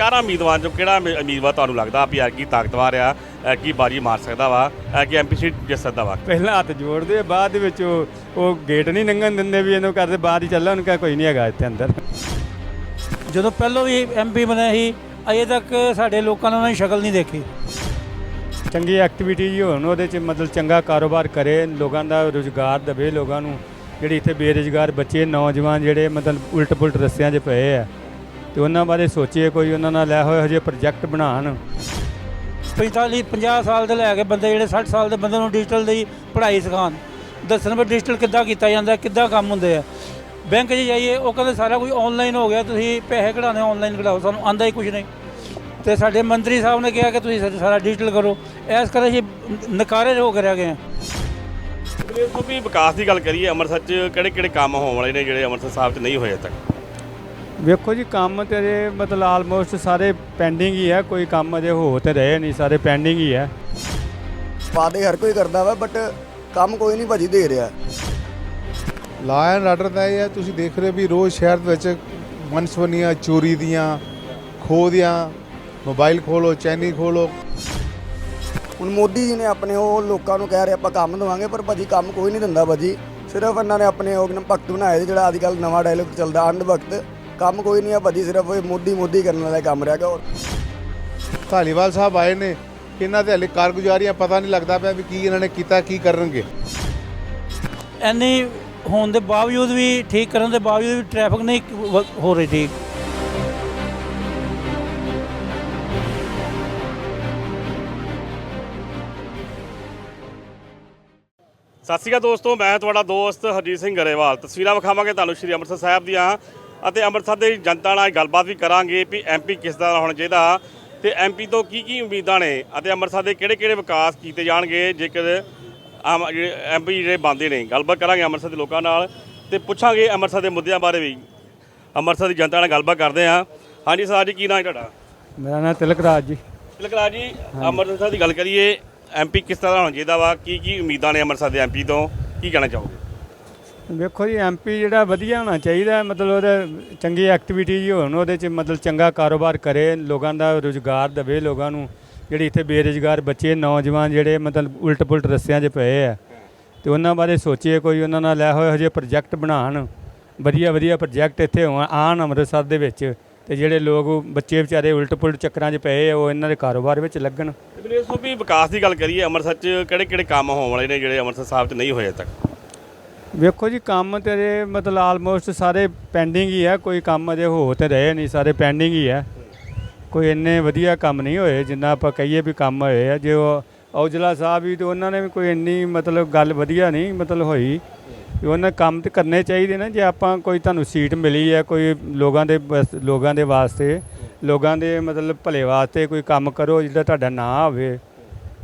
ਚਾਰਾਂ ਉਮੀਦਵਾਰਾਂ ਚੋਂ ਕਿਹੜਾ ਉਮੀ- ਉਮੀਦਵਾਰ ਤੁਹਾਨੂੰ ਲੱਗਦਾ ਵੀ ਐਰ ਕੀ ਤਾਕਤਵਰ ਆ ਐਰ ਕੀ ਬਾਜੀ ਮਾਰ ਸਕਦਾ ਵਾ ਐਰ ਕੀ ਐਮਪੀ ਸੀਟ ਜਿੱਤ ਸਕਦਾ ਵਾ? ਪਹਿਲਾਂ ਹੱਥ ਜੋੜਦੇ ਆ, ਬਾਅਦ ਦੇ ਵਿੱਚ ਉਹ ਉਹ ਗੇਟ ਨਹੀਂ ਲੰਘਣ ਦਿੰਦੇ ਵੀ ਇਹਨੂੰ ਕਰਦੇ ਬਾਹਰ ਹੀ ਚੱਲਾ ਉਹਨੂੰ ਕਹਾ ਕੋਈ ਨਹੀਂ ਹੈਗਾ ਇੱਥੇ ਅੰਦਰ। ਜਦੋਂ ਪਹਿਲਾਂ ਵੀ ਐਮਪੀ ਬਣਿਆ ਸੀ ਅਜੇ ਤੱਕ ਸਾਡੇ ਲੋਕਾਂ ਨੇ ਉਹਨਾਂ ਦੀ ਸ਼ਕਲ ਨਹੀਂ ਦੇਖੀ। ਚੰਗੀ ਐਕਟੀਵਿਟੀ ਜੀ ਹੋਣ ਉਹਦੇ 'ਚ ਮਤਲਬ ਚੰਗਾ ਕਾਰੋਬਾਰ ਕਰੇ ਲੋਕਾਂ ਦਾ ਰੁਜ਼ਗਾਰ ਦੇਵੇ ਲੋਕਾਂ ਨੂੰ ਜਿਹੜੇ ਇੱਥੇ ਬੇਰੁਜ਼ਗਾਰ ਬੱਚੇ ਨੌਜਵਾਨ ਜਿਹੜੇ ਮਤਲਬ ਉਲਟ ਪੁਲਟ ਰਸਤਿਆਂ 'ਚ ਪਏ ਆ ਤੇ ਉਹਨਾਂ ਬਾਰੇ ਸੋਚੀਏ ਕੋਈ ਉਹਨਾਂ ਨਾਲ ਲੈ ਹੋਏ ਜਿਹੇ ਪ੍ਰੋਜੈਕਟ ਬਣਾਉਣ। 45 50 ਸਾਲ ਦੇ ਲੈ ਕੇ ਬੰਦੇ ਜਿਹੜੇ 60 ਸਾਲ ਦੇ ਬੰਦੇ ਨੂੰ ਡਿਜੀਟਲ ਦੀ ਪੜ੍ਹਾਈ ਸਿਖਾਉਣ। ਦੱਸਣ ਵੀ ਡਿਜੀਟਲ ਕਿੱਦਾਂ ਕੀਤਾ ਜਾਂਦਾ ਕਿੱਦਾਂ ਕੰਮ ਹੁੰਦੇ ਆ। ਬੈਂਕ 'ਚ ਜਾਈਏ ਉਹ ਕਹਿੰਦੇ ਸਾਰਾ ਕੁਝ ਆਨਲਾਈਨ ਹੋ ਗਿਆ ਤੁਸੀਂ ਪੈਸੇ ਕਢਾਉਣੇ ਆਨਲਾਈਨ ਕਢਾਓ ਸਾਨੂੰ ਆਂਦਾ ਹੀ ਕੁਝ ਨਹੀਂ। ਤੇ ਸਾਡੇ ਮੰਤਰੀ ਸਾਹਿਬ ਨੇ ਕਿਹਾ ਕਿ ਤੁਸੀਂ ਸਾਰਾ ਡਿਜੀਟਲ ਕਰੋ। ਇਸ ਕਰਕੇ ਅਸੀਂ ਨਕਾਰੇ ਹੋ ਕੇ ਰਹਿ ਗਏ ਹਾਂ। ਇਹ ਤੋਂ ਵੀ ਵਿਕਾਸ ਦੀ ਗੱਲ ਕਰੀਏ ਅੰਮ੍ਰਿਤਸਰ 'ਚ ਕਿਹੜੇ ਕਿਹੜੇ ਕੰਮ ਹੋਣ ਵਾਲੇ ਨੇ ਜਿਹੜੇ ਅੰਮ੍ਰਿਤਸਰ ਸਾਹਿਬ 'ਚ ਨਹੀਂ ਹੋਏ ਅਜੇ ਤੱਕ? ਵੇਖੋ ਜੀ ਕੰਮ ਤੇ ਅਜੇ ਮਤਲਬ ਆਲਮੋਸਟ ਸਾਰੇ ਪੈਂਡਿੰਗ ਹੀ ਹੈ ਕੋਈ ਕੰਮ ਅਜੇ ਹੋ ਤੇ ਰਹੇ ਨਹੀਂ ਸਾਰੇ ਪੈਂਡਿੰਗ ਹੀ ਹੈ ਵਾਅਦੇ ਹਰ ਕੋਈ ਕਰਦਾ ਵਾ ਬਟ ਕੰਮ ਕੋਈ ਨਹੀਂ ਭਾਜੀ ਦੇ ਰਿਹਾ। ਲਾ ਐਂਡ ਆਰਡਰ ਦਾ ਇਹ ਹੈ ਤੁਸੀਂ ਦੇਖ ਰਹੇ ਹੋ ਵੀ ਰੋਜ਼ ਸ਼ਹਿਰ ਦੇ ਵਿੱਚ ਮਨਸਵਨੀਆਂ ਚੋਰੀ ਦੀਆਂ ਖੋਹ ਦੀਆਂ ਮੋਬਾਈਲ ਖੋਲੋ ਚੈਨੀ ਖੋਲੋ। ਹੁਣ ਮੋਦੀ ਜੀ ਨੇ ਆਪਣੇ ਉਹ ਲੋਕਾਂ ਨੂੰ ਕਹਿ ਰਹੇ ਆਪਾਂ ਕੰਮ ਦਵਾਂਗੇ ਪਰ ਭਾਜੀ ਕੰਮ ਕੋਈ ਨਹੀਂ ਦਿੰਦਾ ਭਾਜੀ। ਸਿਰਫ ਇਹਨਾਂ ਨੇ ਆਪਣੇ ਉਹ ਭਗਤ ਬਣਾਏ ਜਿਹੜਾ ਅੱਜ ਕੱਲ ਨਵਾਂ ਡਾਇਲੋਗ ਚੱਲਦਾ ਅੰਧ ਭਗਤ। ਕੰਮ ਕੋਈ ਨਹੀਂ ਆ ਭਾਜੀ ਸਿਰਫ ਮੋਦੀ ਮੋਦੀ ਕਰਨ ਵਾਲਾ ਕੰਮ ਰਹਿ ਗਿਆ ਹੋਰ। ਧਾਲੀਵਾਲ ਸਾਹਿਬ ਆਏ ਨੇ ਇਹਨਾਂ ਦੇ ਹਲੇ ਕਾਰਗੁਜ਼ਾਰੀਆਂ ਪਤਾ ਨਹੀਂ ਲੱਗਦਾ ਪਿਆ ਵੀ ਕੀ ਇਹਨਾਂ ਨੇ ਕੀਤਾ ਕੀ ਕਰਨਗੇ। ਇੰਨੀ ਹੋਣ ਦੇ ਬਾਵਜੂਦ ਵੀ ਠੀਕ ਕਰਨ ਦੇ ਬਾਵਜੂਦ ਵੀ ਟ੍ਰੈਫਿਕ ਨਹੀਂ ਹੋ ਰਹੀ ਠੀਕ ਸਤਿ ਸ਼੍ਰੀ ਅਕਾਲ ਦੋਸਤੋ ਮੈਂ ਤੁਹਾਡਾ ਦੋਸਤ ਹਰਜੀਤ ਸਿੰਘ ਗਰੇਵਾਲ। ਤਸਵੀਰਾਂ ਵਿਖਾਵਾਂਗੇ ਤੁਹਾਨੂੰ ਸ਼੍ਰੀ ਅੰਮ੍ਰਿਤਸਰ ਸਾਹਿਬ ਦੀਆਂ। ਅਤੇ ਅੰਮ੍ਰਿਤਸਰ ਦੇ ਜਨਤਾ ਨਾਲ ਗੱਲਬਾਤ ਵੀ ਕਰਾਂਗੇ ਵੀ ਐਮਪੀ ਕਿਸ ਦਾ ਹੋਣਾ ਚਾਹੀਦਾ। ਤੇ ਐਮਪੀ ਤੋਂ ਕੀ ਕੀ ਉਮੀਦਾਂ ਨੇ ਅਤੇ ਅੰਮ੍ਰਿਤਸਰ ਦੇ ਕਿਹੜੇ ਕਿਹੜੇ ਵਿਕਾਸ ਕੀਤੇ ਜਾਣਗੇ ਜੇਕਰ ਆਮ ਐਮਪੀ ਜਿਹੜੇ ਬੰਦੇ ਨੇ। ਗੱਲਬਾਤ ਕਰਾਂਗੇ ਅੰਮ੍ਰਿਤਸਰ ਦੇ ਲੋਕਾਂ ਨਾਲ ਤੇ ਪੁੱਛਾਂਗੇ ਅੰਮ੍ਰਿਤਸਰ ਦੇ ਮੁੱਦਿਆਂ ਬਾਰੇ ਵੀ। ਅੰਮ੍ਰਿਤਸਰ ਦੀ ਜਨਤਾ ਨਾਲ ਗੱਲਬਾਤ ਕਰਦੇ ਹਾਂ। ਹਾਂਜੀ ਸਰ ਜੀ ਕੀ ਨਾਮ ਹੈ ਤੁਹਾਡਾ? ਮੇਰਾ ਨਾਮ ਤਿਲਕ ਰਾਜ ਜੀ। ਤਿਲਕਰਾਜ ਜੀ ਅੰਮ੍ਰਿਤਸਰ ਦੀ ਗੱਲ ਕਰੀਏ ਐਮਪੀ ਕਿਸ ਤਰ੍ਹਾਂ ਦਾ ਹੋਣਾ ਚਾਹੀਦਾ ਵਾ? ਕੀ ਕੀ ਉਮੀਦਾਂ ਨੇ ਅੰਮ੍ਰਿਤਸਰ ਦੇ ਐਮਪੀ ਤੋਂ? ਕੀ ਕਹਿਣਾ ਚਾਹੋਗੇ? ਵੇਖੋ ਜੀ ਐਮਪੀ ਜਿਹੜਾ ਵਧੀਆ ਹੋਣਾ ਚਾਹੀਦਾ, ਮਤਲਬ ਉਹਦੇ ਚੰਗੀ ਐਕਟੀਵਿਟੀ ਜੀ ਹੋਣ, ਉਹਦੇ 'ਚ ਮਤਲਬ ਚੰਗਾ ਕਾਰੋਬਾਰ ਕਰੇ, ਲੋਕਾਂ ਦਾ ਰੁਜ਼ਗਾਰ ਦੇਵੇ, ਲੋਕਾਂ ਨੂੰ ਜਿਹੜੇ ਇੱਥੇ ਬੇਰੁਜ਼ਗਾਰ ਬੱਚੇ, ਨੌਜਵਾਨ ਜਿਹੜੇ ਮਤਲਬ ਉਲਟ ਪੁਲਟ ਰਸਤਿਆਂ 'ਚ ਪਏ ਆ। ਤੇ ਉਹਨਾਂ ਬਾਰੇ ਸੋਚੀਏ ਕੋਈ, ਉਹਨਾਂ ਨਾਲ ਲੈ ਹੋਏ ਜਿਹੇ ਪ੍ਰੋਜੈਕਟ ਬਣਾਉਣ ਵਧੀਆ ਵਧੀਆ ਪ੍ਰੋਜੈਕਟ ਇੱਥੇ ਹੋਣ, ਆਉਣ ਅੰਮ੍ਰਿਤਸਰ ਦੇ ਵਿੱਚ। ਤੇ ਜਿਹੜੇ ਲੋਕ ਬੱਚੇ ਵਿਚਾਰੇ ਉਲਟ ਪੁਲਟ ਚੱਕਰਾਂ 'ਚ ਪਏ ਆ, ਉਹ ਇਹਨਾਂ ਦੇ ਕਾਰੋਬਾਰ ਵਿੱਚ ਲੱਗਣ। ਤੇ ਮੈਨੂੰ ਇਸ ਤੋਂ ਵੀ ਵਿਕਾਸ ਦੀ ਗੱਲ ਕਰੀਏ, ਅੰਮ੍ਰਿਤਸਰ 'ਚ ਕਿਹੜੇ ਕਿਹੜੇ ਕੰਮ ਹੋਣ ਵਾਲੇ ਨੇ, ਜਿਹੜੇ ਅੰਮ੍ਰਿਤਸਰ ਸਾਹਿਬ 'ਚ ਨਹੀਂ ਹੋਏ ਤੱਕ? ਵੇਖੋ ਜੀ, ਕੰਮ ਤੇ ਅਜੇ ਮਤਲਬ ਆਲਮੋਸਟ ਸਾਰੇ ਪੈਂਡਿੰਗ ਹੀ ਹੈ ਕੋਈ ਕੰਮ ਅਜੇ ਹੋ ਤੇ ਰਹੇ ਨਹੀਂ, ਸਾਰੇ ਪੈਂਡਿੰਗ ਹੀ ਹੈ ਕੋਈ ਇੰਨੇ ਵਧੀਆ ਕੰਮ ਨਹੀਂ ਹੋਏ, ਜਿੰਨਾ ਆਪਾਂ ਕਹੀਏ ਵੀ ਕੰਮ ਹੋਏ ਆ। ਜੇ ਉਹ ਔਜਲਾ ਸਾਹਿਬ ਵੀ ਤੇ ਉਹਨਾਂ ਨੇ ਵੀ ਕੋਈ ਇੰਨੀ ਮਤਲਬ ਗੱਲ ਵਧੀਆ ਨਹੀਂ ਮਤਲਬ ਹੋਈ। ਵੀ ਉਹਨਾਂ ਕੰਮ ਤੇ ਕਰਨੇ ਚਾਹੀਦੇ ਨਾ, ਜੇ ਆਪਾਂ ਕੋਈ ਤੁਹਾਨੂੰ ਸੀਟ ਮਿਲੀ ਹੈ ਕੋਈ ਲੋਕਾਂ ਦੇ ਬਸ- ਲੋਕਾਂ ਦੇ ਵਾਸਤੇ, ਲੋਕਾਂ ਦੇ ਮਤਲਬ ਭਲੇ ਵਾਸਤੇ ਕੋਈ ਕੰਮ ਕਰੋ, ਜਿਹੜਾ ਤੁਹਾਡਾ ਨਾਂ ਹੋਵੇ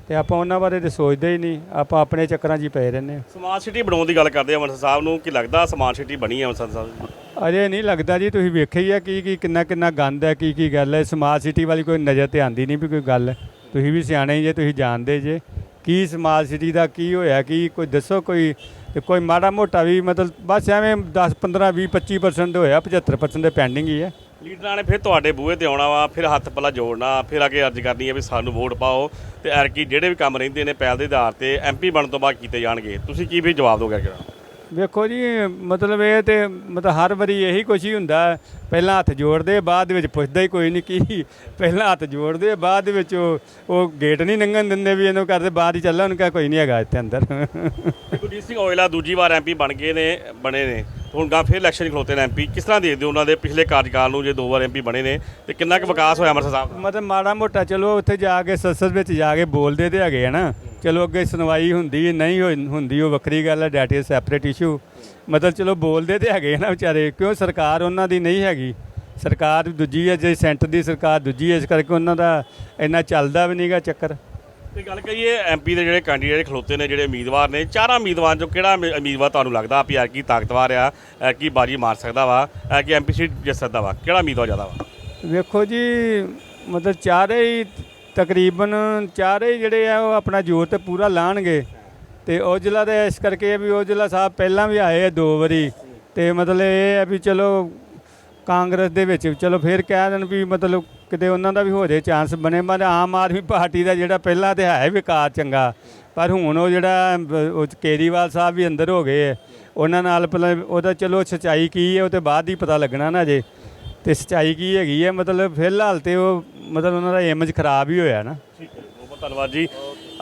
ਤੇ ਆਪਾਂ ਉਹਨਾਂ ਬਾਰੇ ਤੇ ਸੋਚਦੇ ਹੀ ਨਹੀਂ ਆਪਾਂ ਆਪਣੇ ਚੱਕਰਾਂ 'ਚ ਹੀ ਪਏ ਰਹਿੰਦੇ ਹਾਂ। ਸਮਾਰਟ ਸਿਟੀ ਬਣਾਉਣ ਦੀ ਗੱਲ ਕਰਦੇ ਆ ਅੰਮ੍ਰਿਤਸਰ ਸਾਹਿਬ ਨੂੰ ਕੀ ਲੱਗਦਾ ਸਮਾਰਟ ਸਿਟੀ ਬਣੀ ਹੈ ਅੰਮ੍ਰਿਤਸਰ ਸਾਹਿਬ? ਅਜੇ ਨਹੀਂ ਲੱਗਦਾ ਜੀ ਤੁਸੀਂ ਵੇਖਿਆ ਹੀ ਆ ਕੀ ਕੀ ਕਿੰਨਾ ਕਿੰਨਾ ਗੰਦ ਹੈ ਕੀ ਕੀ ਗੱਲ ਹੈ। ਸਮਾਰਟ ਸਿਟੀ ਵਾਲੀ ਕੋਈ ਨਜ਼ਰ ਤੇ ਆਂਦੀ ਨਹੀਂ ਵੀ ਕੋਈ ਗੱਲ ਹੈ। ਤੁਸੀਂ ਵੀ ਸਿਆਣੇ ਜੇ ਤੁਸੀਂ ਜਾਣਦੇ ਜੇ ਕੀ ਸਮਾਰਟ ਸਿਟੀ ਦਾ ਕੀ ਹੋਇਆ ਕੀ ਕੋਈ ਦੱਸੋ ਕੋਈ ਤੇ ਕੋਈ ਮਾੜਾ ਮੋਟਾ ਵੀ ਮਤਲਬ ਬਸ ਐਵੇਂ 10 15 20 25% ਹੋਇਆ 75% ਦੇ ਪੈਂਡਿੰਗ ਹੀ ਹੈ। ਲੀਡਰਾਂ ਨੇ ਫਿਰ ਤੁਹਾਡੇ ਬੂਹੇ ਤੇ ਆਉਣਾ ਵਾ ਫਿਰ ਹੱਥ ਪੱਲਾ ਜੋੜਨਾ ਫਿਰ ਆ ਕੇ ਅਰਜ਼ ਕਰਨੀ ਹੈ ਵੀ ਸਾਨੂੰ ਵੋਟ ਪਾਓ ਤੇ ਐਰਕੀ ਜਿਹੜੇ ਵੀ ਕੰਮ ਰਹਿੰਦੇ ਨੇ ਪਹਿਲ ਦੇ ਆਧਾਰ ਤੇ ਐਮਪੀ ਬਣਨ ਤੋਂ ਬਾਅਦ ਕੀਤੇ ਜਾਣਗੇ। ਤੁਸੀਂ ਕੀ ਵੀ ਜਵਾਬ ਦੋਗੇ ਕਿਹੜਾ ਵੇਖੋ ਜੀ ਮਤਲਬ ਇਹ ਤੇ ਮਤਲਬ ਹਰ ਵਾਰੀ ਇਹੀ ਕੁਛ ਹੀ ਹੁੰਦਾ। ਪਹਿਲਾਂ ਹੱਥ ਜੋੜਦੇ ਬਾਅਦ ਵਿੱਚ ਪੁੱਛਦਾ ਹੀ ਕੋਈ ਨਹੀਂ ਕੀ। ਪਹਿਲਾਂ ਹੱਥ ਜੋੜਦੇ ਬਾਅਦ ਵਿੱਚ ਉਹ ਉਹ ਗੇਟ ਨਹੀਂ ਲੰਘਣ ਦਿੰਦੇ ਵੀ ਇਹਨੂੰ ਕਰਦੇ ਬਾਹਰ ਹੀ ਚੱਲਾ ਉਹਨੂੰ ਕੋਈ ਨਹੀਂ ਹੈਗਾ ਇੱਥੇ ਅੰਦਰ। ਗੁਰਜੀਤ ਸਿੰਘ ਔਜਲਾ ਦੂਜੀ ਵਾਰ ਐਮਪੀ ਬਣ ਗਏ ਨੇ ਬਣੇ ਨੇ। ਹੁਣ ਗਾ ਫਿਰ ਇਲੈਕਸ਼ਨ ਖਲੋਤੇ ਨੇ ਐਮਪੀ ਕਿਸ ਤਰ੍ਹਾਂ ਦੇਖਦੇ ਹੋ ਉਹਨਾਂ ਦੇ ਪਿਛਲੇ ਕਾਰਜਕਾਲ ਨੂੰ ਜੇ ਦੋ ਵਾਰ ਐਮਪੀ ਬਣੇ ਨੇ ਤੇ ਕਿੰਨਾ ਕੁ ਵਿਕਾਸ ਹੋਇਆ ਅੰਮ੍ਰਿਤਸਰ ਸਾਹਿਬ ਦਾ? ਮਤਲਬ ਮਾੜਾ ਮੋਟਾ, ਚਲੋ ਉੱਥੇ ਜਾ ਕੇ ਸੰਸਦ ਵਿੱਚ ਜਾ ਕੇ ਬੋਲਦੇ ਤੇ ਹੈਗੇ ਆ ਨਾ। ਚਲੋ ਅੱਗੇ ਸੁਣਵਾਈ ਹੁੰਦੀ, ਨਹੀਂ ਹੋਈ- ਹੁੰਦੀ ਉਹ ਵੱਖਰੀ ਗੱਲ ਹੈ ਡੈਟ ਇਜ਼ ਸੈਪਰੇਟ ਇਸ਼ੂ ਮਤਲਬ ਚਲੋ ਬੋਲਦੇ ਤੇ ਹੈਗੇ ਆ ਨਾ ਵਿਚਾਰੇ, ਕਿਉਂ ਸਰਕਾਰ ਉਹਨਾਂ ਦੀ ਨਹੀਂ ਹੈਗੀ? ਸਰਕਾਰ ਦੂਜੀ ਹੈ, ਜੇ ਸੈਂਟਰ ਦੀ ਸਰਕਾਰ ਦੂਜੀ ਹੈ, ਇਸ ਕਰਕੇ ਉਹਨਾਂ ਦਾ ਇੰਨਾ ਚੱਲਦਾ ਵੀ ਨਹੀਂਗਾ ਚੱਕਰ। ਤੇ ਗੱਲ ਕਰੀਏ ਐਮਪੀ ਦੇ ਜਿਹੜੇ ਕੈਂਡੀਡੇਟ ਖਲੋਤੇ ਨੇ, ਜਿਹੜੇ ਉਮੀਦਵਾਰ ਨੇ, ਚਾਰਾਂ ਉਮੀਦਵਾਰਾਂ ਚੋਂ ਕਿਹੜਾ ਉਮੀ- ਉਮੀਦਵਾਰ ਤੁਹਾਨੂੰ ਲੱਗਦਾ ਵੀ ਐਰ ਕੀ ਤਾਕਤਵਰ ਆ ਐਰ ਕੀ ਬਾਜੀ ਮਾਰ ਸਕਦਾ ਵਾ ਐਰ ਕੀ ਐਮਪੀ ਸੀਟ ਜਿੱਤ ਸਕਦਾ ਵਾ? ਕਿਹੜਾ ਉਮੀਦਵਾਰ ਜ਼ਿਆਦਾ ਵਾ? ਵੇਖੋ ਜੀ, ਮਤਲਬ ਚਾਰੇ ਹੀ ਤਕਰੀਬਨ, ਚਾਰੇ ਹੀ ਜਿਹੜੇ ਆ, ਉਹ ਆਪਣਾ ਜ਼ੋਰ ਤੇ ਪੂਰਾ ਲਾਣਗੇ। ਤੇ ਔਜਲਾ ਦਾ ਇਸ ਕਰਕੇ ਆ ਵੀ ਔਜਲਾ ਸਾਹਿਬ ਪਹਿਲਾਂ ਵੀ ਆਏ ਆ ਦੋ ਵਾਰੀ। ਤੇ ਮਤਲਬ ਇਹ ਹੈ ਵੀ ਚਲੋ ਕਾਂਗਰਸ ਦੇ ਵਿੱਚ ਚਲੋ ਫਿਰ ਕਹਿ ਦੇਣ ਵੀ ਮਤਲਬ ਕਿਤੇ ਉਹਨਾਂ ਦਾ ਵੀ ਹੋ ਜੇ ਚਾਂਸ ਬਣੇ, ਪਰ ਆਮ ਆਦਮੀ ਪਾਰਟੀ ਦਾ ਜਿਹੜਾ ਪਹਿਲਾਂ ਤੇ ਹੈ ਵਿਕਾਸ ਚੰਗਾ, ਪਰ ਹੁਣ ਉਹ ਜਿਹੜਾ ਉਹ ਕੇਜਰੀਵਾਲ ਸਾਹਿਬ ਵੀ ਅੰਦਰ ਹੋ ਗਏ ਉਹਨਾਂ ਨਾਲ ਪਹਿਲਾਂ ਉਹਦਾ ਚਲੋ ਸਚਾਈ ਕੀ ਹੈ, ਉਹ ਤੇ ਬਾਅਦ ਹੀ ਪਤਾ ਲੱਗਣਾ ਨਾ ਜੇ, ਤੇ ਸਚਾਈ ਕੀ ਹੈਗੀ ਹੈ, ਮਤਲਬ ਫਿਲਹਾਲ ਤੇ ਉਹ, ਮਤਲਬ ਉਹਨਾਂ ਦਾ ਇਮੇਜ ਖਰਾਬ ਹੀ ਹੋਇਆ ਨਾ। ਠੀਕ ਹੈ ਬਹੁਤ ਬਹੁਤ ਧੰਨਵਾਦ ਜੀ।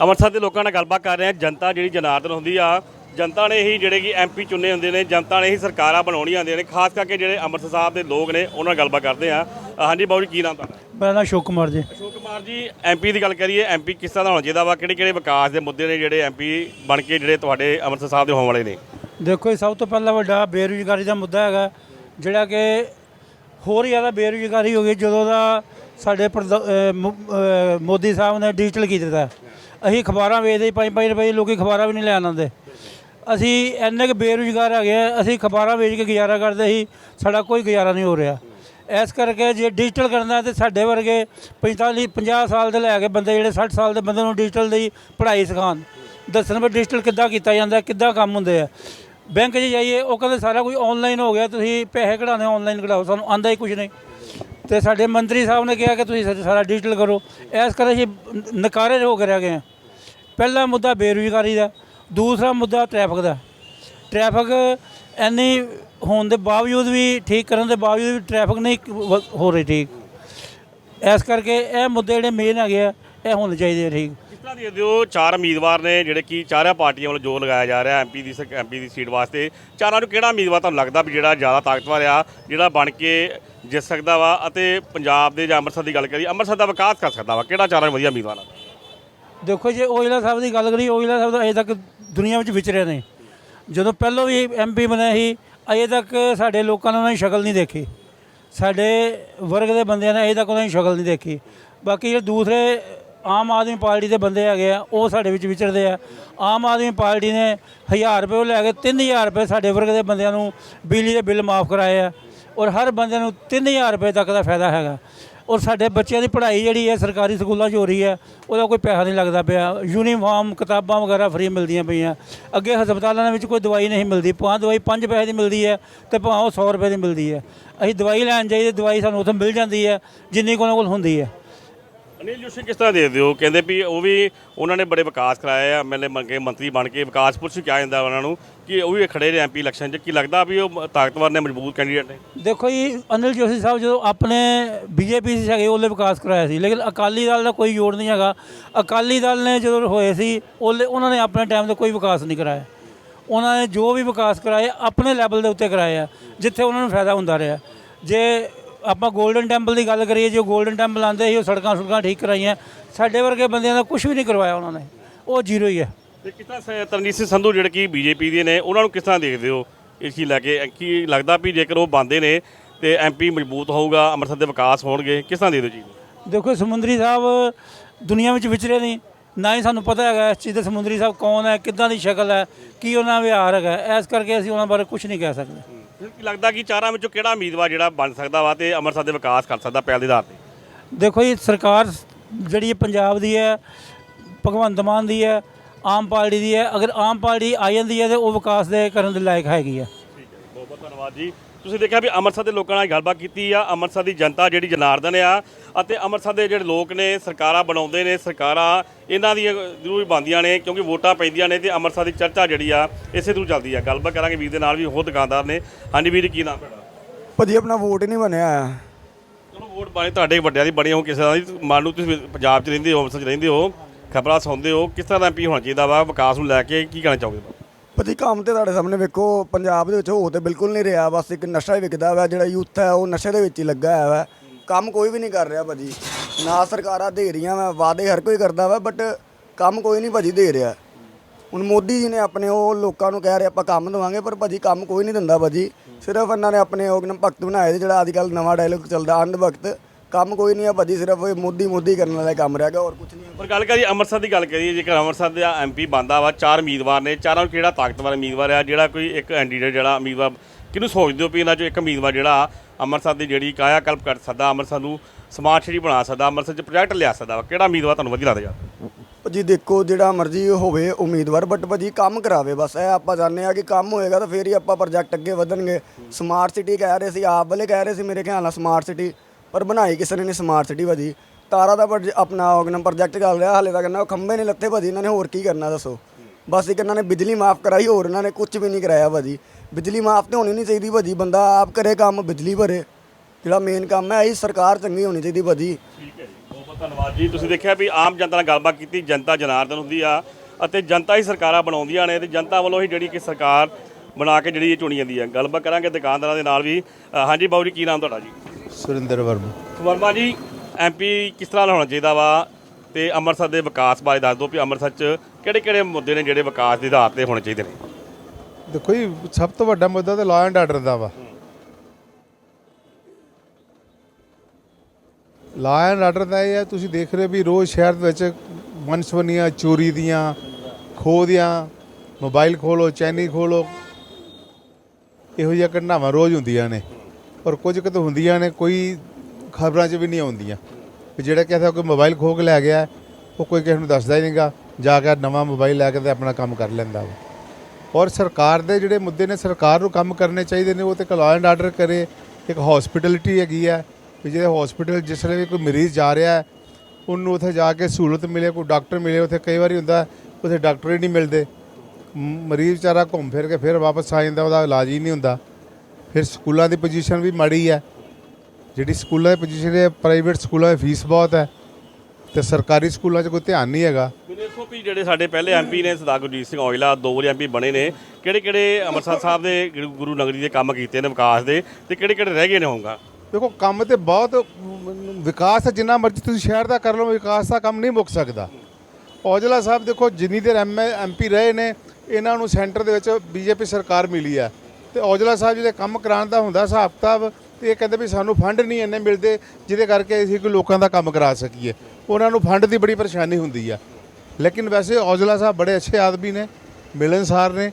ਅੰਮ੍ਰਿਤਸਰ ਦੇ ਲੋਕਾਂ ਨਾਲ ਗੱਲਬਾਤ ਕਰ ਰਹੇ ਹਾਂ, ਜਨਤਾ ਜਿਹੜੀ ਜਨਾਰਦਨ ਹੁੰਦੀ ਆ, ਜਨਤਾ ਨੇ ਹੀ ਜਿਹੜੇ ਕਿ ਐਮਪੀ ਚੁਣੇ ਹੁੰਦੇ ਨੇ, ਜਨਤਾ ਨੇ ਹੀ ਸਰਕਾਰਾਂ ਬਣਾਉਣੀਆਂ ਹੁੰਦੀਆਂ ਨੇ, ਖਾਸ ਕਰਕੇ ਜਿਹੜੇ ਅੰਮ੍ਰਿਤਸਰ ਸਾਹਿਬ ਦੇ ਲੋਕ ਨੇ, ਉਹਨਾਂ ਨਾਲ ਗੱਲਬਾਤ ਕਰਦੇ ਆ ਹਾਂਜੀ ਬਾਬੂ ਜੀ ਕੀ ਨਾਮ ਤੁਹਾਡਾ? ਮੇਰਾ ਨਾਮ ਅਸ਼ੋਕ ਕੁਮਾਰ ਜੀ। ਅਸ਼ੋਕ ਕੁਮਾਰ ਜੀ ਐਮਪੀ ਦੀ ਗੱਲ ਕਰੀਏ ਐਮਪੀ ਕਿਸ ਤਰ੍ਹਾਂ ਦਾ ਹੋਣਾ ਚਾਹੀਦਾ ਵਾ? ਕਿਹੜੇ ਕਿਹੜੇ ਵਿਕਾਸ ਦੇ ਮੁੱਦੇ ਨੇ ਜਿਹੜੇ ਐਮਪੀ ਬਣ ਕੇ ਜਿਹੜੇ ਤੁਹਾਡੇ ਅੰਮ੍ਰਿਤਸਰ ਸਾਹਿਬ ਦੇ ਹੋਣ ਵਾਲੇ ਨੇ? ਦੇਖੋ ਜੀ ਸਭ ਤੋਂ ਪਹਿਲਾਂ ਵੱਡਾ ਬੇਰੁਜ਼ਗਾਰੀ ਦਾ ਮੁੱਦਾ ਹੈਗਾ ਜਿਹੜਾ ਕਿ ਹੋਰ ਜ਼ਿਆਦਾ ਬੇਰੁਜ਼ਗਾਰੀ ਹੋ ਗਈ ਜਦੋਂ ਦਾ ਸਾਡੇ ਪ੍ਰਧਾ- ਅਹ ਮੁ- ਅਹ ਮੋਦੀ ਸਾਹਿਬ ਨੇ ਡਿਜੀਟਲ ਕੀ ਦਿੱਤਾ ਅਸੀਂ ਅਖਬਾਰਾਂ ਵੇਚਦੇ 5-5 ਰੁਪਏ ਲੋਕੀ ਅਖਬਾਰਾਂ ਵੀ ਨਹੀਂ ਲੈਣ ਆਉਂਦੇ। ਅਸੀਂ ਇੰਨੇ ਕੁ ਬੇਰੁਜ਼ਗਾਰ ਹੈਗੇ ਆ ਅਸੀਂ ਅਖਬਾਰਾਂ ਵੇਚ ਕੇ ਗੁਜ਼ਾਰਾ ਕਰਦੇ ਸੀ ਸਾਡਾ ਕੋਈ ਗੁਜ਼ਾਰਾ ਨਹੀਂ ਹੋ ਰਿਹਾ। ਇਸ ਕਰਕੇ ਜੇ ਡਿਜੀਟਲ ਕਰਨਾ ਤੇ ਸਾਡੇ ਵਰਗੇ 45 50 ਸਾਲ ਦੇ ਲੈ ਕੇ ਬੰਦੇ ਜਿਹੜੇ 60 ਸਾਲ ਦੇ ਬੰਦੇ ਨੂੰ ਡਿਜੀਟਲ ਦੀ ਪੜ੍ਹਾਈ ਸਿਖਾਉਣ। ਦੱਸਣ ਵੀ ਡਿਜੀਟਲ ਕਿੱਦਾਂ ਕੀਤਾ ਜਾਂਦਾ, ਕਿੱਦਾਂ ਕੰਮ ਹੁੰਦੇ ਆ। ਬੈਂਕ 'ਚ ਜਾਈਏ, ਉਹ ਕਹਿੰਦੇ ਸਾਰਾ ਕੁਝ ਆਨਲਾਈਨ ਹੋ ਗਿਆ, ਤੁਸੀਂ ਪੈਸੇ ਕਢਾਉਣੇ ਆਨਲਾਈਨ ਕਢਾਓ, ਸਾਨੂੰ ਆਂਦਾ ਹੀ ਕੁਝ ਨਹੀਂ। ਤੇ ਸਾਡੇ ਮੰਤਰੀ ਸਾਹਿਬ ਨੇ ਕਿਹਾ ਕਿ ਤੁਸੀਂ ਸਾਰਾ ਡਿਜੀਟਲ ਕਰੋ। ਇਸ ਕਰਕੇ ਅਸੀਂ ਨਕਾਰੇ ਹੋ ਕੇ ਰਹਿ ਗਏ ਹਾਂ। ਪਹਿਲਾ ਮੁੱਦਾ ਬੇਰੁਜ਼ਗਾਰੀ ਦਾ, ਦੂਸਰਾ ਮੁੱਦਾ ਟ੍ਰੈਫਿਕ ਦਾ। ਟ੍ਰੈਫਿਕ ਇੰਨੀ ਹੋਣ ਦੇ ਬਾਵਜੂਦ ਵੀ ਠੀਕ ਕਰਨ ਦੇ ਬਾਵਜੂਦ ਵੀ ਟ੍ਰੈਫਿਕ ਨਹੀਂ ਵ- ਹੋ ਰਹੀ ਠੀਕ। ਇਸ ਕਰਕੇ ਇਹ ਮੁੱਦੇ ਜਿਹੜੇ ਮੇਨ ਹੈਗੇ ਆ ਇਹ ਹੋਣੇ ਚਾਹੀਦੇ ਆ ਠੀਕ। ਕਿਸ ਤਰ੍ਹਾਂ ਦੇ ਦਿਓ ਚਾਰ ਉਮੀਦਵਾਰ ਨੇ ਜਿਹੜੇ ਕਿ ਚਾਰਾਂ ਪਾਰਟੀਆਂ ਵੱਲੋਂ ਜੋਰ ਲਗਾਇਆ ਜਾ ਰਿਹਾ ਐਮਪੀ ਦੀ ਐਮਪੀ ਦੀ ਸੀਟ ਵਾਸਤੇ। ਚਾਰਾਂ ਨੂੰ ਕਿਹੜਾ ਉਮੀਦਵਾਰ ਤੁਹਾਨੂੰ ਲੱਗਦਾ ਵੀ ਜਿਹੜਾ ਜ਼ਿਆਦਾ ਤਾਕਤਵਰ ਆ ਜਿਹੜਾ ਬਣ ਕੇ ਜਿੱਤ ਸਕਦਾ ਵਾ? ਅਤੇ ਪੰਜਾਬ ਦੇ ਜਾਂ ਅੰਮ੍ਰਿਤਸਰ ਦੀ ਗੱਲ ਕਰੀ ਅੰਮ੍ਰਿਤਸਰ ਦਾ ਵਿਕਾਸ ਕਰ ਸਕਦਾ ਵਾ? ਕਿਹੜਾ ਚਾਰਾਂ ਵਧੀਆ ਉਮੀਦਵਾਰ ਆ? ਦੇਖੋ ਜੇ ਓਇਲਾ ਸਾਹਿਬ ਦੀ ਗੱਲ ਕਰੀ ਓਇਲਾ ਸਾਹਿਬ ਤਾਂ ਅਜੇ ਤੱਕ ਦੁਨੀਆ ਵਿੱਚ ਵਿਚਰੇ ਨੇ। ਜਦੋਂ ਪਹਿਲਾਂ ਵੀ ਐਮਪੀ ਬਣਿਆ ਸੀ, ਅਜੇ ਤੱਕ ਸਾਡੇ ਲੋਕਾਂ ਨੇ ਉਹਨਾਂ ਦੀ ਸ਼ਕਲ ਨਹੀਂ ਦੇਖੀ। ਸਾਡੇ ਵਰਗ ਦੇ ਬੰਦਿਆਂ ਨੇ ਅਜੇ ਤੱਕ ਉਹਨਾਂ ਦੀ ਸ਼ਕਲ ਨਹੀਂ ਦੇਖੀ। ਬਾਕੀ ਜਿਹੜੇ ਦੂਸਰੇ ਆਮ ਆਦਮੀ ਪਾਰਟੀ ਦੇ ਬੰਦੇ ਹੈਗੇ ਆ, ਉਹ ਸਾਡੇ ਵਿੱਚ ਵਿਚਰਦੇ ਆ। ਆਮ ਆਦਮੀ ਪਾਰਟੀ ਨੇ 1000 ਰੁਪਏ ਤੋਂ ਲੈ ਕੇ 3000 ਰੁਪਏ ਸਾਡੇ ਵਰਗ ਦੇ ਬੰਦਿਆਂ ਨੂੰ ਬਿਜਲੀ ਦੇ ਬਿੱਲ ਮਾਫ ਕਰਾਏ ਆ। ਔਰ ਹਰ ਬੰਦੇ ਨੂੰ 3000 ਰੁਪਏ ਤੱਕ ਦਾ ਫਾਇਦਾ ਹੈਗਾ। ਔਰ ਸਾਡੇ ਬੱਚਿਆਂ ਦੀ ਪੜ੍ਹਾਈ ਜਿਹੜੀ ਹੈ, ਸਰਕਾਰੀ ਸਕੂਲਾਂ 'ਚ ਹੋ ਰਹੀ ਹੈ, ਉਹਦਾ ਕੋਈ ਪੈਸਾ ਨਹੀਂ ਲੱਗਦਾ ਪਿਆ। ਯੂਨੀਫਾਰਮ, ਕਿਤਾਬਾਂ ਵਗੈਰਾ ਫ੍ਰੀ ਮਿਲਦੀਆਂ ਪਈਆਂ। ਅੱਗੇ ਹਸਪਤਾਲਾਂ ਦੇ ਵਿੱਚ ਕੋਈ ਦਵਾਈ ਨਹੀਂ ਮਿਲਦੀ। ਭਾਵੇਂ ਦਵਾਈ 5 ਪੈਸੇ ਦੀ ਮਿਲਦੀ ਹੈ ਤੇ ਭਾਵੇਂ ਉਹ 100 ਰੁਪਏ ਦੀ ਮਿਲਦੀ ਹੈ। ਅਸੀਂ ਦਵਾਈ ਲੈਣ ਜਾਈਏ ਦਵਾਈ ਸਾਨੂੰ ਉੱਥੇ ਮਿਲ ਜਾਂਦੀ ਹੈ, ਜਿੰਨੀ ਕੋਲ ਕੋਲ ਹੁੰਦੀ ਹੈ। ਅਨਿਲ ਜੋਸ਼ੀ ਕਿਸ ਤਰ੍ਹਾਂ ਦੇਖਦੇ ਹੋ? ਕਹਿੰਦੇ ਵੀ ਉਹ ਵੀ ਉਹਨਾਂ ਨੇ ਬੜੇ ਵਿਕਾਸ ਕਰਾਏ ਆ ਐਮਐਲਏ ਬਣ ਕੇ, ਮੰਤਰੀ ਬਣ ਕੇ, ਵਿਕਾਸ ਪੁਰਸ਼ ਕਿਹਾ ਜਾਂਦਾ ਉਹਨਾਂ ਨੂੰ ਕਿ ਉਹ ਵੀ ਖੜੇ ਨੇ ਐਮਪੀ ਇਲੈਕਸ਼ਨ 'ਚ। ਕੀ ਲੱਗਦਾ ਵੀ ਉਹ ਤਾਕਤਵਰ ਨੇ, ਮਜ਼ਬੂਤ ਕੈਂਡੀਡੇਟ ਨੇ? ਦੇਖੋ ਜੀ, ਅਨਿਲ ਜੋਸ਼ੀ ਸਾਹਿਬ ਜਦੋਂ ਆਪਣੇ ਬੀਜੇਪੀ ਸੀ ਹੈਗੇ ਉਹਲੇ ਵਿਕਾਸ ਕਰਾਇਆ ਸੀ। ਲੇਕਿਨ ਅਕਾਲੀ ਦਲ ਦਾ ਕੋਈ ਜੋੜ ਨਹੀਂ ਹੈਗਾ। ਅਕਾਲੀ ਦਲ ਨੇ ਜਦੋਂ ਹੋਏ ਸੀ, ਉਹਲੇ, ਉਹਨਾਂ ਨੇ ਆਪਣੇ ਟਾਈਮ ਤੇ ਕੋਈ ਵਿਕਾਸ ਨਹੀਂ ਕਰਾਇਆ। ਉਹਨਾਂ ਨੇ ਜੋ ਵੀ ਵਿਕਾਸ ਕਰਾਏ, ਆਪਣੇ ਲੈਵਲ ਦੇ ਉੱਤੇ ਕਰਾਏ ਆ, ਜਿੱਥੇ ਉਹਨਾਂ ਨੂੰ ਫਾਇਦਾ ਹੁੰਦਾ ਰਿਹਾ। ਜੇ ਆਪਾਂ 골ਡਨ ਟੈਂਪਲ ਦੀ ਗੱਲ ਕਰੀਏ ਜੋ 골ਡਨ ਟੈਂਪਲ ਆਂਦੇ ਸੀ ਉਹ ਸੜਕਾਂ ਸੁੜਕਾਂ ਠੀਕ ਕਰਾਈਆਂ। ਸਾਡੇ ਵਰਗੇ ਬੰਦਿਆਂ ਦਾ ਕੁਝ ਵੀ ਨਹੀਂ ਕਰਵਾਇਆ ਉਹਨਾਂ ਨੇ। ਉਹ ਜ਼ੀਰੋ ਹੀ ਹੈ। ਤੇ ਸ- ਤਰਨਜੀਤ ਸਿੰਘ ਸੰਧੂ ਜਿਹੜੇ ਕਿ ਬੀਜੇਪੀ ਦੇ ਨੇ ਉਹਨਾਂ ਨੂੰ ਕਿਸ ਤਰ੍ਹਾਂ ਦੇਖਦੇ ਹੋ? ਇਸ ਚੀਜ਼ ਲੈ ਕੇ ਕੀ ਲੱਗਦਾ ਵੀ ਜੇਕਰ ਉਹ ਬੰਦੇ ਨੇ ਤੇ ਐਮਪੀ ਮਜ਼ਬੂਤ ਹੋਊਗਾ ਅੰਮ੍ਰਿਤਸਰ ਦੇ ਵਿਕਾਸ ਹੋਣਗੇ ਕਿਸ ਤਰ੍ਹਾਂ ਦੇਖਦੇ ਹੋ ਜੀ? ਦੇਖੋ ਸਮੁੰਦਰੀ ਸਾਹਿਬ ਦੁਨੀਆ ਵਿੱਚ ਵਿਚਰੇ ਨਹੀਂ। ਨਾ ਹੀ ਸਾਨੂੰ ਪਤਾ ਹੈਗਾ ਇਸ ਚੀਜ਼ ਦੇ ਸਮੁੰਦਰੀ ਸਾਹਿਬ ਕੌਣ ਹੈ ਕਿੱਦਾਂ ਦੀ ਸ਼ਕਲ ਹੈ ਕੀ ਉਹਨਾਂ ਦਾ ਵਿਹਾਰ ਹੈਗਾ। ਇਸ ਕਰਕੇ ਅਸੀਂ ਉਹਨਾਂ ਬਾਰੇ ਕੁਝ ਨਹੀਂ ਕਹਿ ਸਕਦੇ। ਕੀ ਲੱਗਦਾ ਕਿ ਚਾਰਾਂ ਵਿੱਚੋਂ ਕਿਹੜਾ ਉਮੀਦਵਾਰ ਜਿਹੜਾ ਬਣ ਸਕਦਾ ਵਾ ਤੇ ਅੰਮ੍ਰਿਤਸਰ ਦੇ ਵਿਕਾਸ ਕਰ ਸਕਦਾ ਪਹਿਲ ਦੇ ਆਧਾਰ ਤੇ? ਦੇਖੋ ਜੀ ਸਰਕਾਰ ਜਿਹੜੀ ਪੰਜਾਬ ਦੀ ਹੈ ਭਗਵੰਤ ਮਾਨ ਦੀ ਹੈ ਆਮ ਪਾਰਟੀ ਦੀ ਹੈ ਅਗਰ ਆਮ ਪਾਰਟੀ ਆ ਜਾਂਦੀ ਹੈ ਤੇ ਉਹ ਵਿਕਾਸ ਦੇ ਕਰਨ ਦੇ ਲਾਇਕ ਹੈਗੀ ਹੈ। ਠੀਕ ਹੈ ਬਹੁਤ ਬਹੁਤ ਧੰਨਵਾਦ ਜੀ। ਤੁਸੀਂ ਦੇਖਿਆ ਵੀ ਅੰਮ੍ਰਿਤਸਰ ਦੇ ਲੋਕਾਂ ਨਾਲ ਗੱਲਬਾਤ ਕੀਤੀ ਆ ਅੰਮ੍ਰਿਤਸਰ ਦੀ ਜਨਤਾ ਜਿਹੜੀ ਜਨਾਰਦਨ ਆ ਅਤੇ ਅੰਮ੍ਰਿਤਸਰ ਦੇ ਜਿਹੜੇ ਲੋਕ ਨੇ ਸਰਕਾਰਾਂ ਬਣਾਉਂਦੇ ਨੇ ਸਰਕਾਰਾਂ ਇਹਨਾਂ ਦੀਆਂ ਜ਼ਰੂਰ ਬਣਦੀਆਂ ਨੇ ਕਿਉਂਕਿ ਵੋਟਾਂ ਪੈਂਦੀਆਂ ਨੇ ਤੇ ਅੰਮ੍ਰਿਤਸਰ ਦੀ ਚਰਚਾ ਜਿਹੜੀ ਆ ਇਸੇ ਤੋਂ ਚੱਲਦੀ ਆ। ਗੱਲਬਾਤ ਕਰਾਂਗੇ ਵੀਰ ਦੇ ਨਾਲ ਵੀ ਹੋਰ ਦੁਕਾਨਦਾਰ ਨੇ। ਹਾਂਜੀ ਵੀਰ ਕੀ ਨਾਮ ਤੁਹਾਡਾ? ਭਾਜੀ ਆਪਣਾ ਵੋਟ ਹੀ ਨਹੀਂ ਬਣਿਆ। ਆ ਚਲੋ ਵੋਟ ਪਾਣੀ ਤੁਹਾਡੇ ਵੱਡਿਆਂ ਦੀ ਬਣੀ ਹੋ ਕਿਸੇ ਦੀ ਮੰਨ ਲਓ ਤੁਸੀਂ ਪੰਜਾਬ 'ਚ ਰਹਿੰਦੇ ਹੋ ਅੰਮ੍ਰਿਤਸਰ 'ਚ ਰਹਿੰਦੇ ਹੋ ਖਬਰਾਂ ਸੁਣਦੇ ਹੋ ਕਿਸ ਤਰ੍ਹਾਂ ਦਾ ਐਮਪੀ ਹੋਣਾ ਚਾਹੀਦਾ ਵਾ ਵਿਕਾਸ ਨੂੰ ਲੈ ਕੇ ਕੀ ਕਹਿਣਾ ਚਾਹੋਗੇ? ਭਾਜੀ ਕੰਮ ਤੇ ਤੁਹਾਡੇ ਸਾਹਮਣੇ ਵੇਖੋ, ਪੰਜਾਬ ਦੇ ਵਿੱਚ ਹੋ ਤੇ ਬਿਲਕੁਲ ਨਹੀਂ ਰਿਹਾ, ਬਸ ਇੱਕ ਨਸ਼ਾ ਹੀ ਵਿਕਦਾ ਵਾ, ਜਿਹੜਾ ਯੂਥ ਹੈ, ਉਹ ਨਸ਼ੇ ਦੇ ਵਿੱਚ ਹੀ ਲੱਗਾ ਹੋਇਆ ਵਾ। ਕੰਮ ਕੋਈ ਵੀ ਨਹੀਂ ਕਰ ਰਿਹਾ ਭਾਜੀ। ਨਾ ਸਰਕਾਰਾਂ ਦੇ ਰਹੀਆਂ ਵਾ, ਵਾਅਦੇ ਹਰ ਕੋਈ ਕਰਦਾ ਵਾ ਬਟ ਕੰਮ ਕੋਈ ਨਹੀਂ ਭਾਜੀ ਦੇ ਰਿਹਾ। ਹੁਣ ਮੋਦੀ ਜੀ ਨੇ ਆਪਣੇ ਉਹ ਲੋਕਾਂ ਨੂੰ ਕਹਿ ਰਹੇ, ਆਪਾਂ ਕੰਮ ਦਵਾਂਗੇ, ਪਰ ਭਾਜੀ ਕੰਮ ਕੋਈ ਨਹੀਂ ਦਿੰਦਾ ਭਾਜੀ। ਸਿਰਫ ਇਹਨਾਂ ਨੇ ਆਪਣੇ ਉਹ ਭਗਤ ਬਣਾਏ ਤੇ ਜਿਹੜਾ ਅੱਜ ਕੱਲ ਨਵਾਂ ਡਾਇਲੋਗ ਚੱਲਦਾ, ਅੰਧ ਭਗਤ। ਕੰਮ ਕੋਈ ਨਹੀਂ ਆ ਭਾਜੀ ਸਿਰਫ ਮੋਦੀ ਮੋਦੀ ਕਰਨ ਵਾਲਾ ਕੰਮ ਰਹਿ ਗਿਆ ਹੋਰ ਕੁਝ ਨਹੀਂ ਪਰ ਗੱਲ ਕਰੀਏ ਅੰਮ੍ਰਿਤਸਰ ਦੀ ਗੱਲ ਕਰੀਏ ਜੇਕਰ ਅੰਮ੍ਰਿਤਸਰ ਦਾ ਐਮਪੀ ਬੰਦਾ ਵਾ ਚਾਰ ਉਮੀਦਵਾਰ ਨੇ ਚਾਰਾਂ ਨੂੰ ਕਿਹੜਾ ਤਾਕਤਵਰ ਉਮੀਦਵਾਰ ਆ ਜਿਹੜਾ ਕੋਈ ਇੱਕ ਕੈਂਡੀਡੇਟ ਜਿਹੜਾ ਉਮੀਦਵਾਰ ਕਿਹਨੂੰ ਸੋਚਦੇ ਹੋ ਵੀ ਇਹਨਾਂ ਚੋਂ ਇੱਕ ਉਮੀਦਵਾਰ ਜਿਹੜਾ ਅੰਮ੍ਰਿਤਸਰ ਦੀ ਜਿਹੜੀ ਕਾਇਆ ਕਲਪ ਕਰ ਸਕਦਾ ਅੰਮ੍ਰਿਤਸਰ ਨੂੰ ਸਮਾਰਟ ਸਿਟੀ ਬਣਾ ਸਕਦਾ ਅੰਮ੍ਰਿਤਸਰ 'ਚ ਪ੍ਰੋਜੈਕਟ ਲਿਆ ਸਕਦਾ ਵਾ ਕਿਹੜਾ ਉਮੀਦਵਾਰ ਤੁਹਾਨੂੰ ਵਧੀਆ ਲੱਗਦਾ? ਭਾਜੀ ਦੇਖੋ ਜਿਹੜਾ ਮਰਜ਼ੀ ਹੋਵੇ ਉਮੀਦਵਾਰ ਬਟ ਭਾਜੀ ਕੰਮ ਕਰਾਵੇ ਬਸ ਇਹ ਆਪਾਂ ਜਾਣਦੇ ਆ ਕਿ ਕੰਮ ਹੋਏਗਾ ਤਾਂ ਫੇਰ ਹੀ ਆਪਾਂ ਪ੍ਰੋਜੈਕਟ ਅੱਗੇ ਵਧਣਗੇ। ਸਮਾਰਟ ਸਿਟੀ ਕਹਿ ਰਹੇ ਸੀ ਆਪ ਵਾਲੇ ਕਹਿ ਰਹੇ ਸੀ ਮੇਰੇ ਖਿਆਲ ਨਾਲ ਸਮਾਰਟ ਸਿਟੀ ਪਰ ਬਣਾਈ ਕਿਸੇ ਨੇ ਨਹੀਂ ਸਮਾਰਟ ਸਿਟੀ ਭਾਜੀ ਤਾਰਾ ਦਾ ਪ੍ਰੋਜ- ਆਪਣਾ ਉਹਨਾ ਪ੍ਰੋਜੈਕਟ ਕਰ ਰਿਹਾ ਹਾਲੇ ਤੱਕ ਨਾ ਉਹ ਖੰਭੇ ਨੇ ਲੱਤੇ ਭਾਜੀ ਇਹਨਾਂ ਨੇ ਹੋਰ ਕੀ ਕਰਨਾ ਦੱਸੋ। ਬਸ ਇੱਕ ਇਹਨਾਂ ਨੇ ਬਿਜਲੀ ਮਾਫ ਕਰਾਈ ਹੋਰ ਇਹਨਾਂ ਨੇ ਕੁਝ ਵੀ ਨਹੀਂ ਕਰਾਇਆ ਭਾਜੀ ਬਿਜਲੀ ਮਾਫ ਤੇ ਹੋਣੀ ਨਹੀਂ ਚਾਹੀਦੀ ਭਾਜੀ ਬੰਦਾ ਆਪ ਕਰੇ ਕੰਮ ਬਿਜਲੀ ਭਰੇ। ਜਿਹੜਾ ਮੇਨ ਕੰਮ ਹੈ ਇਹ ਸਰਕਾਰ ਚੰਗੀ ਹੋਣੀ ਚਾਹੀਦੀ ਭਾਜੀ ਠੀਕ ਹੈ ਜੀ ਬਹੁਤ ਬਹੁਤ ਧੰਨਵਾਦ ਜੀ। ਤੁਸੀਂ ਦੇਖਿਆ ਵੀ ਆਮ ਜਨਤਾ ਨਾਲ ਗੱਲਬਾਤ ਕੀਤੀ ਜਨਤਾ ਜਨਾਰਦਨ ਹੁੰਦੀ ਆ ਅਤੇ ਜਨਤਾ ਹੀ ਸਰਕਾਰਾਂ ਬਣਾਉਂਦੀਆਂ ਨੇ ਤੇ ਜਨਤਾ ਵੱਲੋਂ ਹੀ ਜਿਹੜੀ ਕਿ ਸਰਕਾਰ ਬਣਾ ਕੇ ਜਿਹੜੀ ਇਹ ਚੁਣੀ ਜਾਂਦੀ ਹੈ। ਗੱਲਬਾਤ ਕਰਾਂਗੇ ਦੁਕਾਨਦਾਰਾਂ ਦੇ ਨਾਲ ਵੀ। ਅ, ਹਾਂਜੀ ਬਾਊ ਜੀ ਕੀ ਨਾਮ ਤੁਹਾਡਾ ਜੀ? ਸੁਰਿੰਦਰ ਵਰਮਾ। ਵਰਮਾ ਜੀ ਐਮਪੀ ਕਿਸ ਤਰ੍ਹਾਂ ਦਾ ਹੋਣਾ ਚਾਹੀਦਾ ਵਾ ਤੇ ਅੰਮ੍ਰਿਤਸਰ ਦੇ ਵਿਕਾਸ ਬਾਰੇ ਦੱਸ ਦਿਓ ਵੀ ਅੰਮ੍ਰਿਤਸਰ 'ਚ ਕਿਹੜੇ ਕਿਹੜੇ ਮੁੱਦੇ ਨੇ ਜਿਹੜੇ ਵਿਕਾਸ ਦੇ ਆਧਾਰ ਤੇ ਹੋਣੇ ਚਾਹੀਦੇ ਨੇ? ਦੇਖੋ ਜੀ ਸਭ ਤੋਂ ਵੱਡਾ ਮੁੱਦਾ ਤਾਂ ਲਾਅ ਐਂਡ ਆਰਡਰ ਦਾ ਵਾ। ਲਾਅ ਐਂਡ ਆਰਡਰ ਦਾ ਇਹ ਹੈ ਤੁਸੀਂ ਦੇਖ ਰਹੇ ਹੋ ਵੀ ਰੋਜ਼ ਸ਼ਹਿਰ ਦੇ ਵਿੱਚ ਮਨਸਵਨੀਆਂ ਚੋਰੀ ਦੀਆਂ ਖੋਹ ਦੀਆਂ ਮੋਬਾਈਲ ਖੋਲੋ ਚੈਨੀ ਖੋਲੋ ਇਹੋ ਜਿਹੀਆਂ ਘਟਨਾਵਾਂ ਰੋਜ਼ ਹੁੰਦੀਆਂ ਨੇ। ਔਰ ਕੁਝ ਕੁ ਤਾਂ ਹੁੰਦੀਆਂ ਨੇ, ਕੋਈ ਖਬਰਾਂ 'ਚ ਵੀ ਨਹੀਂ ਆਉਂਦੀਆਂ। ਵੀ ਜਿਹੜਾ ਕਹਿੰਦਾ ਕੋਈ ਮੋਬਾਈਲ ਖੋਹ ਕੇ ਲੈ ਗਿਆ, ਉਹ ਕੋਈ ਕਿਸੇ ਨੂੰ ਦੱਸਦਾ ਹੀ ਨਹੀਂਗਾ ਜਾ ਕੇ ਨਵਾਂ ਮੋਬਾਈਲ ਲੈ ਕੇ ਤੇ ਆਪਣਾ ਕੰਮ ਕਰ ਲੈਂਦਾ ਵਾ। ਔਰ ਸਰਕਾਰ ਦੇ ਜਿਹੜੇ ਮੁੱਦੇ ਨੇ, ਸਰਕਾਰ ਨੂੰ ਕੰਮ ਕਰਨੇ ਚਾਹੀਦੇ ਨੇ, ਉਹ ਤੇ ਲਾਅ ਐਂਡ ਆਰਡਰ ਕਰੇ, ਇੱਕ ਹਸਪਿਟੈਲਿਟੀ ਹੈਗੀ ਹੈ ਵੀ ਜਿਹੜੇ ਹਸਪੀਟਲ ਜਿਸ ਵੇਲੇ ਵੀ ਕੋਈ ਮਰੀਜ਼ ਜਾ ਰਿਹਾ, ਉਹਨੂੰ ਉੱਥੇ ਜਾ ਕੇ ਸਹੂਲਤ ਮਿਲੇ, ਕੋਈ ਡਾਕਟਰ ਮਿਲੇ, ਉੱਥੇ ਕਈ ਵਾਰੀ ਹੁੰਦਾ, ਉੱਥੇ ਡਾਕਟਰ ਹੀ ਨਹੀਂ ਮਿਲਦੇ। ਮਰੀਜ਼ ਵਿਚਾਰਾ ਘੁੰਮ ਫਿਰ ਕੇ ਫਿਰ ਵਾਪਸ ਆ ਜਾਂਦਾ, ਉਹਦਾ ਇਲਾਜ ਹੀ ਨਹੀਂ ਹੁੰਦਾ। ਫਿਰ ਸਕੂਲਾਂ ਦੀ ਪੋਜੀਸ਼ਨ ਵੀ ਮਾੜੀ ਹੈ। ਜਿਹੜੀ ਸਕੂਲਾਂ ਦੀ ਪੋਜੀਸ਼ਨ ਹੈ ਪ੍ਰਾਈਵੇਟ ਸਕੂਲਾਂ ਦੀ ਫੀਸ ਬਹੁਤ ਹੈ। ਤੇ ਸਰਕਾਰੀ ਸਕੂਲਾਂ 'ਚ ਕੋਈ ਧਿਆਨ ਨਹੀਂ ਹੈਗਾ। ਦੱਸੋ ਵੀ ਜਿਹੜੇ ਸਾਡੇ ਪਹਿਲੇ ਐਮਪੀ ਨੇ ਸਰਦਾਰ ਗੁਰਜੀਤ ਸਿੰਘ ਔਜਲਾ ਦੋ ਵਾਰੀ ਐਮਪੀ ਬਣੇ ਨੇ। ਕਿਹੜੇ ਕਿਹੜੇ ਅੰਮ੍ਰਿਤਸਰ ਸਾਹਿਬ ਦੇ ਗੁਰੂ- ਗੁਰੂ ਨਗਰੀ ਦੇ ਕੰਮ ਕੀਤੇ ਨੇ ਵਿਕਾਸ ਦੇ ਤੇ ਕਿਹੜੇ ਕਿਹੜੇ ਰਹਿ ਗਏ ਨੇ ਹੋਊਗਾ? ਦੇਖੋ ਕੰਮ ਤੇ ਬਹੁਤ ਵਿਕਾਸ ਹੈ ਜਿੰਨਾ ਮਰਜ਼ੀ ਤੁਸੀਂ ਸ਼ਹਿਰ ਦਾ ਕਰ ਲਓ ਵਿਕਾਸ ਦਾ ਕੰਮ ਨਹੀਂ ਮੁੱਕ ਸਕਦਾ। ਔਜਲਾ ਸਾਹਿਬ ਦੇਖੋ ਜਿੰਨੀ ਦੇਰ ਐਮ ਐਮਪੀ ਰਹੇ ਨੇ ਇਹਨਾਂ ਨੂੰ ਸੈਂਟਰ ਦੇ ਵਿੱਚ ਬੀਜੇਪੀ ਸਰਕਾਰ ਮਿਲੀ ਹੈ। ਤੇ ਔਜਲਾ ਸਾਹਿਬ ਜਿਹੜੇ ਕੰਮ ਕਰਾਉਣ ਦਾ ਹੁੰਦਾ ਹਿਸਾਬ ਕਿਤਾਬ ਤੇ ਇਹ ਕਹਿੰਦੇ ਵੀ ਸਾਨੂੰ ਫੰਡ ਨਹੀਂ ਇੰਨੇ ਮਿਲਦੇ ਜਿਹਦੇ ਕਰਕੇ ਅਸੀਂ ਕੋਈ ਲੋਕਾਂ ਦਾ ਕੰਮ ਕਰਾ ਸਕੀਏ। ਉਹਨਾਂ ਨੂੰ ਫੰਡ ਦੀ ਬੜੀ ਪਰੇਸ਼ਾਨੀ ਹੁੰਦੀ ਆ। ਲੇਕਿਨ ਵੈਸੇ ਔਜਲਾ ਸਾਹਿਬ ਬੜੇ ਅੱਛੇ ਆਦਮੀ ਨੇ ਮਿਲਨਸਾਰ ਨੇ।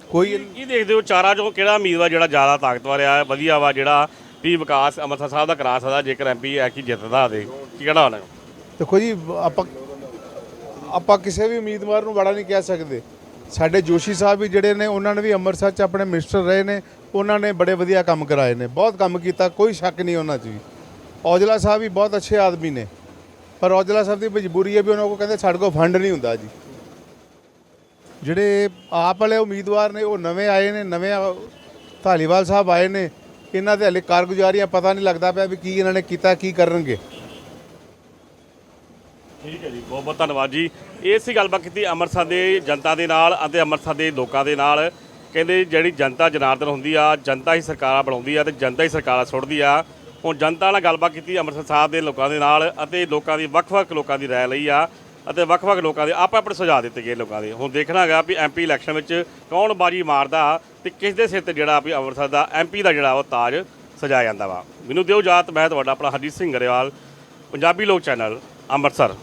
ਕੋਈ ਕੀ ਦੇਖਦੇ ਹੋ? ਚਾਰਾਂ ਚੋਂ ਕਿਹੜਾ ਉਮੀਦਵਾਰ ਜਿਹੜਾ ਜ਼ਿਆਦਾ ਤਾਕਤਵਰ ਆ? ਵਧੀਆ ਵਾ ਜਿਹੜਾ ਵੀ ਵਿਕਾਸ ਅੰਮ੍ਰਿਤਸਰ ਸਾਹਿਬ ਦਾ ਕਰਾ ਸਕਦਾ ਜੇਕਰ ਐਮਪੀ ਐ ਕੀ ਜਿੱਤਦਾ ਹੋਵੇ ਕੀ ਕਿਹੜਾ ਹੋਣਾ ਦੇਖੋ ਜੀ ਆਪਾਂ ਆਪਾਂ ਕਿਸੇ ਵੀ ਉਮੀਦਵਾਰ ਨੂੰ ਬੜਾ ਨਹੀਂ ਕਹਿ ਸਕਦੇ। ਸਾਡੇ ਜੋਸ਼ੀ ਸਾਹਿਬ ਵੀ ਜਿਹੜੇ ਨੇ, ਉਹਨਾਂ ਨੇ ਵੀ ਅੰਮ੍ਰਿਤਸਰ 'ਚ ਆਪਣੇ ਮਿਨਿਸਟਰ ਰਹੇ ਨੇ, ਉਹਨਾਂ ਨੇ ਬੜੇ ਵਧੀਆ ਕੰਮ ਕਰਾਏ ਨੇ। ਬਹੁਤ ਕੰਮ ਕੀਤਾ, ਕੋਈ ਸ਼ੱਕ ਨਹੀਂ ਉਹਨਾਂ 'ਚ ਵੀ। ਔਜਲਾ ਸਾਹਿਬ ਵੀ ਬਹੁਤ ਅੱਛੇ ਆਦਮੀ ਨੇ। ਪਰ ਔਜਲਾ ਸਾਹਿਬ ਦੀ ਮਜਬੂਰੀ ਹੈ ਵੀ ਉਹਨਾਂ ਕੋਲ ਕਹਿੰਦੇ ਸਾਡੇ ਕੋਲ ਫੰਡ ਨਹੀਂ ਹੁੰਦਾ ਜੀ। ਜਿਹੜੇ ਆਪ ਵਾਲੇ ਉਮੀਦਵਾਰ ਨੇ, ਉਹ ਨਵੇਂ ਆਏ ਨੇ, ਨਵੇਂ ਧਾਲੀਵਾਲ ਸਾਹਿਬ ਆਏ ਨੇ, ਇਹਨਾਂ ਦੇ ਹਲੇ ਕਾਰਗੁਜ਼ਾਰੀਆਂ ਪਤਾ ਨਹੀਂ ਲੱਗਦਾ ਪਿਆ ਵੀ ਕੀ ਇਹਨਾਂ ਨੇ ਕੀਤਾ, ਕੀ ਕਰਨਗੇ। ਠੀਕ ਹੈ ਜੀ, ਬਹੁਤ ਬਹੁਤ ਧੰਨਵਾਦ ਜੀ। ਇਹ ਸੀ ਗੱਲਬਾਤ ਕੀਤੀ ਅੰਮ੍ਰਿਤਸਰ ਦੇ ਜਨਤਾ ਦੇ ਨਾਲ ਅਤੇ ਅੰਮ੍ਰਿਤਸਰ ਦੇ ਲੋਕਾਂ ਦੇ ਨਾਲ। ਕਹਿੰਦੇ ਜਿਹੜੀ ਜਨਤਾ ਜਨਾਰਦਨ ਹੁੰਦੀ ਆ, ਜਨਤਾ ਹੀ ਸਰਕਾਰਾਂ ਬਣਾਉਂਦੀ ਆ ਤੇ ਜਨਤਾ ਹੀ ਸਰਕਾਰਾਂ ਸੁੱਟਦੀ ਆ। ਹੁਣ ਜਨਤਾ ਨਾਲ ਗੱਲਬਾਤ ਕੀਤੀ ਅੰਮ੍ਰਿਤਸਰ ਸਾਹਿਬ ਦੇ ਲੋਕਾਂ ਦੇ ਨਾਲ ਅਤੇ ਲੋਕਾਂ ਦੀ, ਵੱਖ-ਵੱਖ ਲੋਕਾਂ ਦੀ ਰਾਏ ਲਈ ਆ ਅਤੇ ਵੱਖ-ਵੱਖ ਲੋਕਾਂ ਦੇ ਆਪੇ ਆਪਣੇ ਸੁਝਾਅ ਦਿੱਤੇ ਗਏ ਲੋਕਾਂ ਦੇ। ਹੁਣ ਦੇਖਣਾ ਹੈਗਾ ਵੀ ਐਮਪੀ ਇਲੈਕਸ਼ਨ ਵਿੱਚ ਕੌਣ ਬਾਜੀ ਮਾਰਦਾ ਤੇ ਕਿਸ ਦੇ ਸਿਰ ਤੇ ਜਿਹੜਾ ਵੀ ਅੰਮ੍ਰਿਤਸਰ ਦਾ ਐਮਪੀ ਦਾ ਜਿਹੜਾ ਉਹ ਤਾਜ ਸਜਾਇਆ ਜਾਂਦਾ ਵਾ। ਮੈਨੂੰ ਦਿਓ ਜਾਤ ਮੈਂ ਤੁਹਾਡਾ ਆਪਣਾ ਹਰਜੀਤ ਸਿੰਘ ਗਰੇਵਾਲ, ਪੰਜਾਬੀ ਲੋਕ ਚੈਨਲ ਅੰਮ੍ਰਿਤਸਰ।